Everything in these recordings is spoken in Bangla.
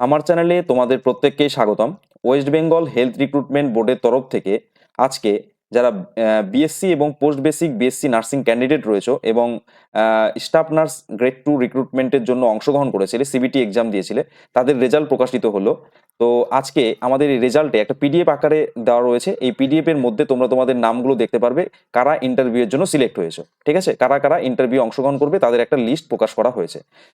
আমার চ্যানেলে তোমাদের প্রত্যেককেই স্বাগতম। ওয়েস্ট বেঙ্গল হেলথ রিক্রুটমেন্ট বোর্ডের তরফ থেকে আজকে যারা বিএসসি এবং post basic BSc nursing candidate রয়েছে এবং স্টাফ নার্স গ্রেড টু রিক্রুটমেন্টের জন্য অংশগ্রহণ করেছিলে সিবিটি এক্সাম দিয়েছিলে, তাদের রেজাল্ট প্রকাশিত হলো। তো আজকে আমাদের এই রেজাল্টে একটা পিডিএফ আকারে দেওয়া রয়েছে, এই পিডিএফ এর মধ্যে তোমরা তোমাদের নামগুলো দেখতে পারবে, কারা ইন্টারভিউ এর জন্য সিলেক্ট হয়েছে, ঠিক আছে? কারা কারা ইন্টারভিউ অংশগ্রহণ করবে, তাদের একটা লিস্ট প্রকাশ করা হয়েছে।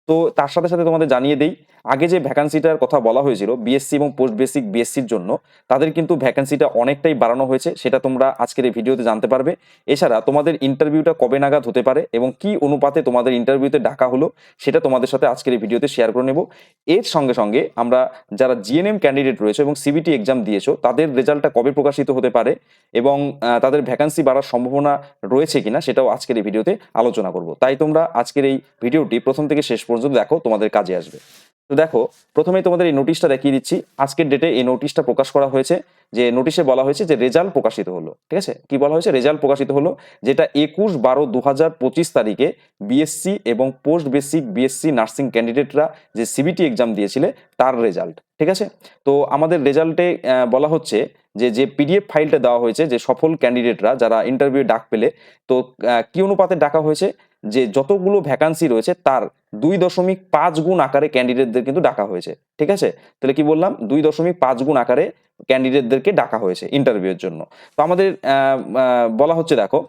তো তার সাথে সাথে তোমাদের জানিয়ে দেই, আগে যে ভ্যাকান্সিটার কথা বলা হয়েছিল বিএসসি এবং পোস্ট বেসিক বিএসসির জন্য, তাদের কিন্তু ভ্যাকান্সিটা অনেকটাই বাড়ানো হয়েছে, সেটা তোমরা আজকের এই ভিডিওতে জানতে পারবে। এছাড়া তোমাদের ইন্টারভিউটা কবে নাগাদ হতে পারে এবং কি অনুপাতে তোমাদের ইন্টারভিউতে ডাকা হলো, সেটা তোমাদের সাথে আজকের এই ভিডিওতে শেয়ার করে নেব। এর সঙ্গে সঙ্গে আমরা যারা জিএনএম ক্যান্ডিডেট রয়েছে এবং সিবিটি এক্সাম দিয়েছ, তাদের রেজাল্টটা কবে প্রকাশিত হতে পারে এবং তাদের ভ্যাকান্সি বাড়ার সম্ভাবনা রয়েছে কিনা, সেটাও আজকের এই ভিডিওতে আলোচনা করব। তাই তোমরা আজকের এই ভিডিওটি প্রথম থেকে শেষ পর্যন্ত দেখো, তোমাদের কাজে আসবে। তো দেখো, প্রথমেই তোমাদের এই নোটিশটা দেখিয়ে দিচ্ছি। আজকের ডেটে এই নোটিশটা প্রকাশ করা হয়েছে যে নোটিশে বলা হয়েছে যে রেজাল্ট প্রকাশিত হলো। ঠিক আছে? কি বলা হয়েছে? রেজাল্ট প্রকাশিত হলো যেটা একুশ বারো দু পঁচিশ তারিখে বিএসসি এবং পোস্ট বেসিক বিএসসি নার্সিং ক্যান্ডিডেটরা যে সিবিটি এক্সাম দিয়েছিলে, তার রেজাল্ট ঠিক আছে? তো আমাদের রেজাল্টে বলা হচ্ছে যে যে পিডিএফ ফাইলটা দেওয়া হয়েছে, যে সফল ক্যান্ডিডেটরা যারা ইন্টারভিউ ডাক পেলে, তো কি অনুপাতে ডাকা হয়েছে? যে যতগুলো ভ্যাকান্সি রয়েছে তার দুই দশমিক পাঁচ গুণ আকারে ক্যান্ডিডেটদের কিন্তু ডাকা হয়েছে, ঠিক আছে? তাহলে কি বললাম? দুই দশমিক পাঁচ গুণ আকারে ক্যান্ডিডেটদেরকে ডাকা হয়েছে ইন্টারভিউ এর জন্য। তো আমাদের বলা হচ্ছে, দেখো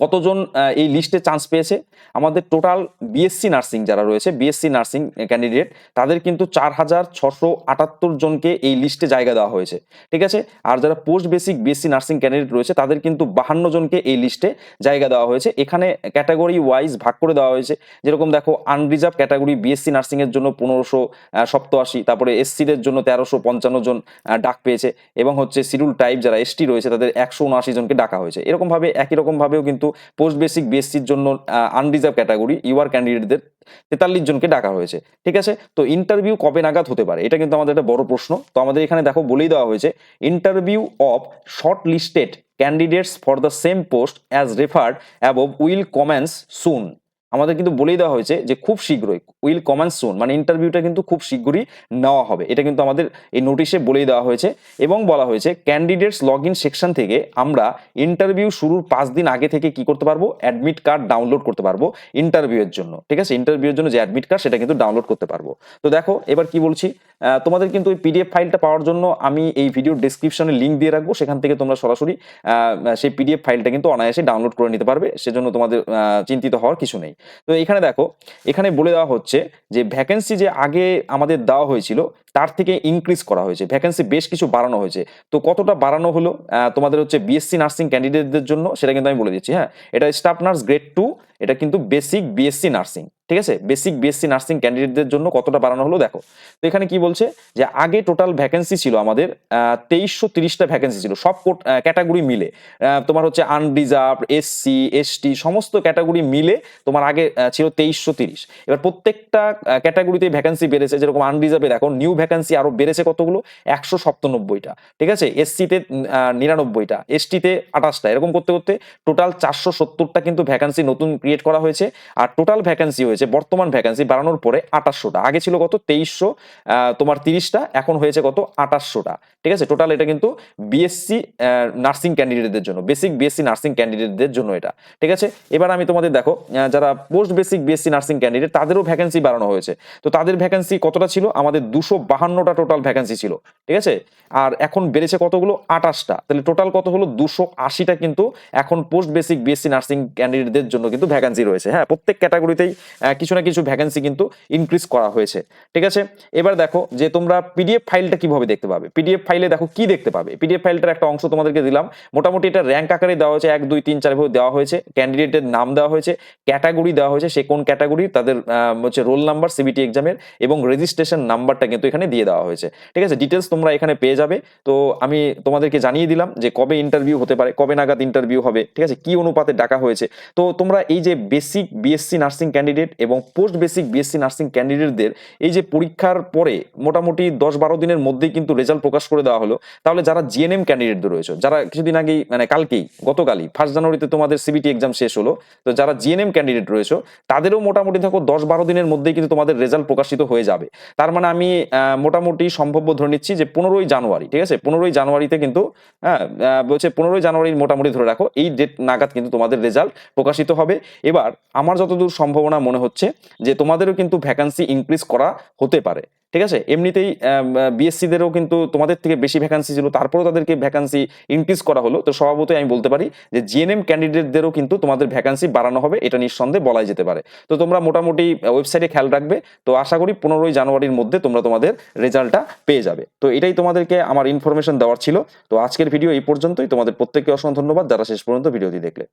কতজন এই লিস্টে চান্স পেয়েছে? আমাদের টোটাল বিএসসি নার্সিং যারা রয়েছে বিএসসি নার্সিং ক্যান্ডিডেট তাদের কিন্তু চার হাজার ছশো আটাত্তর জনকে এই লিস্টে জায়গা দেওয়া হয়েছে। ঠিক আছে? আর যারা post basic BSc nursing candidate রয়েছে, তাদের কিন্তু বাহান্ন জনকে এই লিস্টে জায়গা দেওয়া হয়েছে। এখানে ক্যাটাগরি ওয়াইজ ভাগ করে দেওয়া হয়েছে। যেরকম দেখো আনরিজার্ভ ক্যাটাগরি বিএসসি নার্সিং এর জন্য পনেরোশো সপ্তআশি, তারপরে এসসিদের জন্য তেরোশো পঞ্চান্ন জন ডাক পেয়েছে। এবং হচ্ছে শিডিউল টাইপ যারা এসটি রয়েছে, তাদের একশো উনআশি জনকে ডাকা হয়েছে। এরকমভাবে, একই রকম ভাবেও কিন্তু পোস্ট বেসিক বিএসসির জন্য আনরিজার্ভ ক্যাটাগরি ইউআর ক্যান্ডিডেটদের তেতাল্লিশ জনকে ডাকা হয়েছে, ঠিক আছে? তো ইন্টারভিউ কবে নাগাদ হতে পারে? এটা কিন্তু আমাদের একটা বড় প্রশ্ন। তো আমাদের এখানে দেখো বলেই দেওয়া হয়েছে interview of short listed candidates for the same post as referred above will commence soon আমাদের কিন্তু বলেই দেওয়া হয়েছে যে খুব শীঘ্রই, উইল কমেন্স সুন মানে ইন্টারভিউটা কিন্তু খুব শীঘ্রই নেওয়া হবে। এটা কিন্তু আমাদের এই নোটিশে বলেই দেওয়া হয়েছে এবং বলা হয়েছে ক্যান্ডিডেটস লগ ইন সেকশন থেকে আমরা ইন্টারভিউ শুরুর পাঁচ দিন আগে থেকে কি করতে পারব? অ্যাডমিট কার্ড ডাউনলোড করতে পারব ইন্টারভিউয়ের জন্য, ঠিক আছে? ইন্টারভিউয়ের জন্য যে অ্যাডমিট কার্ড সেটা কিন্তু ডাউনলোড করতে পারব। তো দেখো, এবার কি বলছি? তোমাদের কিন্তু ওই পিডিএফ ফাইলটা পাওয়ার জন্য আমি এই ভিডিও ডিসক্রিপশনে লিঙ্ক দিয়ে রাখব, সেখান থেকে তোমরা সরাসরি সেই পিডিএফ ফাইলটা কিন্তু অনায়াসে ডাউনলোড করে নিতে পারবে। সেজন্য তোমাদের চিন্তিত হওয়ার কিছু নেই। তো এখানে দেখো এখানে বলে দেওয়া হচ্ছে যে ভ্যাকেন্সি যে আগে আমাদের দেওয়া হয়েছিল তার থেকে ইনক্রিজ করা হয়েছে। ভ্যাকেন্সি বেশ কিছু বাড়ানো হয়েছে। তো কতটা বাড়ানো হলো? তোমাদের হচ্ছে বিএসসি নার্সিং ক্যান্ডিডেটদের জন্য সেটা কিন্তু আমি বলে দিচ্ছি হ্যাঁ? এটা স্টাফ নার্স গ্রেড টু এটা কিন্তু বেসিক বিএসসি নার্সিং ঠিক আছে? বেসিক বিএসসি নার্সিং ক্যান্ডিডেটদের জন্য কতটা বাড়ানো হলো দেখো। তো এখানে কি বলছে? যে আগে টোটাল ভ্যাকেন্সি ছিল আমাদের তেইশশো তিরিশটা ভ্যাকেন্সি ছিল, সব ক্যাটাগরি মিলে। তোমার হচ্ছে আনরিজার্ভ এসসি এসটি সমস্ত ক্যাটাগরি মিলে তোমার আগে ছিল তেইশশো তিরিশ। এবার প্রত্যেকটা ক্যাটাগরিতে ভ্যাকেন্সি বেড়েছে, যেরকম আনরিজার্ভে দেখো নিউ ভ্যাকেন্সি আরও বেড়েছে কতগুলো? একশো সপ্তানব্বইটা, ঠিক আছে? এসসিতে নিরানব্বইটা এসটিতে আঠাশটা, এরকম করতে করতে টোটাল চারশো সত্তরটা কিন্তু ভ্যাকেন্সি নতুন ক্রিয়েট করা হয়েছে। আর টোটাল ভ্যাকেন্সি হয়েছে, বর্তমান ভ্যাকেন্সি বাড়ানোর পরে আঠাশশোটা, আগে ছিল কত? তেইশশো তোমার তিরিশটা, এখন হয়েছে কত? আঠাশশোটা, ঠিক আছে? টোটাল এটা কিন্তু বিএসসি নার্সিং ক্যান্ডিডেটদের জন্য বেসিক বিএসসি নার্সিং ক্যান্ডিডেটদের জন্য এটা, ঠিক আছে? এবার আমি তোমাদের দেখো যারা post basic BSc nursing candidate তাদেরও ভ্যাকেন্সি বাড়ানো হয়েছে। তো তাদের ভ্যাকেন্সি কতটা ছিল? আমাদের দুশো বাহান্নটা টোটাল ভ্যাকেন্সি ছিল, ঠিক আছে? আর এখন বেড়েছে কতগুলো? আঠাশটা। তাহলে টোটাল কত হলো? দুশো আশিটা কিন্তু এখন পোস্ট বেসিক বিএসসি নার্সিং ক্যান্ডিডেটদের জন্য কিন্তু ভ্যাকেন্সি রয়েছে। হ্যাঁ প্রত্যেক ক্যাটাগরিতেই কিছু না কিছু ভ্যাকেন্সি কিন্তু ইনক্রিজ করা হয়েছে, ঠিক আছে? এবার দেখো যে তোমরা পিডিএফ ফাইলটা কীভাবে দেখতে পাবে? পিডিএফ ফাইলে দেখো কি দেখতে পাবে? পিডিএফ ফাইলটার একটা অংশ তোমাদেরকে দিলাম। মোটামুটি এটা র্যাঙ্ক আকারে দেওয়া হয়েছে, এক, দুই, তিন, চার ভাবে দেওয়া হয়েছে। ক্যান্ডিডেটের নাম দেওয়া হয়েছে ক্যাটাগরি দেওয়া হয়েছে, সে কোন ক্যাটাগরি তাদের হচ্ছে রোল নাম্বার সিবিটি এক্সামের এবং রেজিস্ট্রেশন নাম্বারটা কিন্তু এখানে এখানে দিয়ে দেওয়া হয়েছে। ঠিক আছে? ডিটেলস তোমরা এখানে পেয়ে যাবে। তো আমি তোমাদেরকে জানিয়ে দিলাম যে কবে ইন্টারভিউ হতে পারে, কবে নাগাদ ইন্টারভিউ হবে, ঠিক আছে? কি অনুপাতে ডাকা হয়েছে? তো তোমরা এই যে বেসিক বিএসসি নার্সিং ক্যান্ডিডেট এবং পোস্ট বেসিক বিএসসি নার্সিং ক্যান্ডিডেটদের এই যে পরীক্ষার পরে মোটামুটি দশ বারো দিনের মধ্যেই কিন্তু রেজাল্ট প্রকাশ করে দেওয়া হলো। তাহলে যারা জিএনএম ক্যান্ডিডেটদের রয়েছে, যারা কিছুদিন আগেই মানে কালকেই, গতকালই ফার্স্ট জানুয়ারিতে তোমাদের সিবিটি এক্সাম শেষ হলো, তো যারা জিএনএম ক্যান্ডিডেট রয়েছে, তাদেরও মোটামুটি দেখো দশ বারো দিনের মধ্যেই কিন্তু তোমাদের রেজাল্ট প্রকাশিত হয়ে যাবে। তার মানে আমি মোটামুটি সম্ভাব্য ধরে নিচ্ছি যে পনেরোই জানুয়ারি, ঠিক আছে? পনেরোই জানুয়ারিতে কিন্তু হ্যাঁ বলছে পনেরোই জানুয়ারির মোটামুটি ধরে রাখো। এই ডেট নাগাদ কিন্তু তোমাদের রেজাল্ট প্রকাশিত হবে। এবার আমার যতদূর সম্ভাবনা মনে হচ্ছে যে তোমাদেরও কিন্তু ভ্যাকান্সি ইনক্রিজ করা হতে পারে। ঠিক আছে? এমনিতেই বিএসসি বিএসসিদেরও কিন্তু তোমাদের থেকে বেশি ভ্যাকান্সি ছিল, তারপরেও তাদেরকে ভ্যাকান্সি ইনক্রিজ করা হলো। তো স্বভাবতই আমি বলতে পারি যে জিএনএম ক্যান্ডিডেটদেরও কিন্তু তোমাদের ভ্যাকান্সি বাড়ানো হবে, এটা নিঃসন্দেহে বলাই যেতে পারে। তো তোমরা মোটামুটি ওয়েবসাইটে খেয়াল রাখবে। তো আশা করি পনেরোই জানুয়ারির মধ্যে তোমরা তোমাদের রেজাল্টটা পেয়ে যাবে। তো এটাই তোমাদেরকে আমার ইনফরমেশন দেওয়ার ছিল। তো আজকের ভিডিও এই পর্যন্তই। তোমাদের প্রত্যেককে অসংখ্য ধন্যবাদ। যারা শেষ পর্যন্ত ভিডিওটি দেখলে।